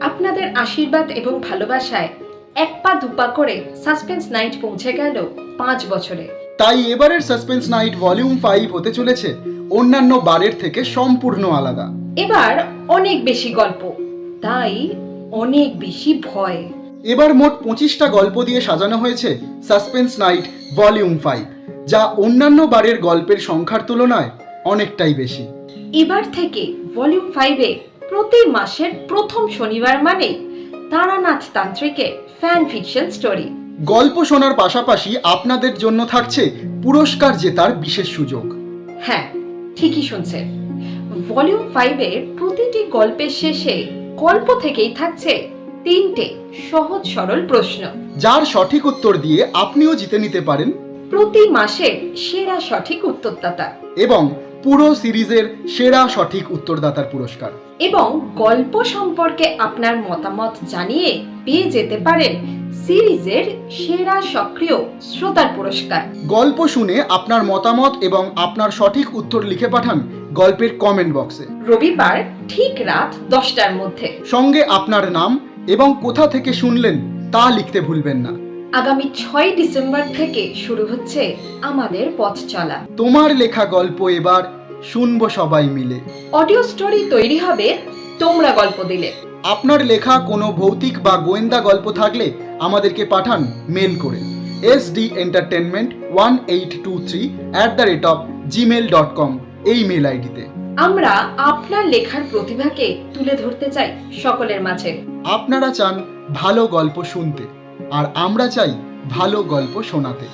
আপনাদের আশীর্বাদ এবং ভালোবাসায় এক পা দুপা করে সাসপেন্স নাইট পৌঁছে গেল পাঁচ বছরে। তাই এবারের সাসপেন্স নাইট ভলিউম ফাইভ হতে চলেছে। অন্যান্য বারের থেকে সম্পূর্ণ আলাদা। এবার অনেক বেশি গল্প তাই অনেক বেশি ভয়। এবার মোট পঁচিশটা গল্প দিয়ে সাজানো হয়েছে সাসপেন্স নাইট ভলিউম ফাইভ যা অন্যান্য বারের গল্পের সংখ্যার তুলনায় অনেকটাই বেশি। এবার থেকে ভলিউম ফাইভে প্রতি মাসের প্রথম শনিবার মানে তারানাথ তান্ত্রিকের ফ্যান ফিকশন স্টোরি গল্প শোনার পাশাপাশি আপনাদের জন্য থাকছে পুরস্কার জেতার বিশেষ সুযোগ। হ্যাঁ ঠিকই শুনছেন। ভলিউম ফাইভের প্রতিটি গল্পের শেষে গল্প থেকেই থাকছে তিনটে সহজ সরল প্রশ্ন। যার সঠিক উত্তর দিয়ে আপনিও জিতে নিতে পারেন। প্রতি মাসের সেরা সঠিক উত্তরদাতা। এবং পুরো সিরিজের সেরা সঠিক উত্তরদাতার পুরস্কার। এবং গল্প সম্পর্কে আপনার মতামত জানিয়ে পেয়ে যেতে পারেন সিরিজের সেরা সক্রিয় শ্রোতার পুরস্কার। গল্প শুনে আপনার মতামত এবং আপনার সঠিক উত্তর লিখে পাঠান গল্পের কমেন্ট বক্সে রবিবার ঠিক রাত দশটার মধ্যে। সঙ্গে আপনার নাম এবং কোথা থেকে শুনলেন তা লিখতে ভুলবেন না। আগামী ছয় ডিসেম্বর থেকে শুরু হচ্ছে আমাদের পথ চলা। তোমার লেখা গল্প এবার শুনব সবাই মিলে। অডিও স্টোরি তৈরি হবে তোমরা গল্প দিলে। আপনার লেখা কোনো ভৌতিক বা গোয়েন্দা গল্প থাকলে আমাদেরকে পাঠান মেল করে। S D entertainment one eight two three at the rate of Gmail dot com এই মেল আইডিতে আমরা আপনার লেখার প্রতিভাকে তুলে ধরতে চাই সকলের মাঝে। আপনারা চান ভালো গল্প শুনতে। আর আমরা চাই ভালো গল্প শোনাতে।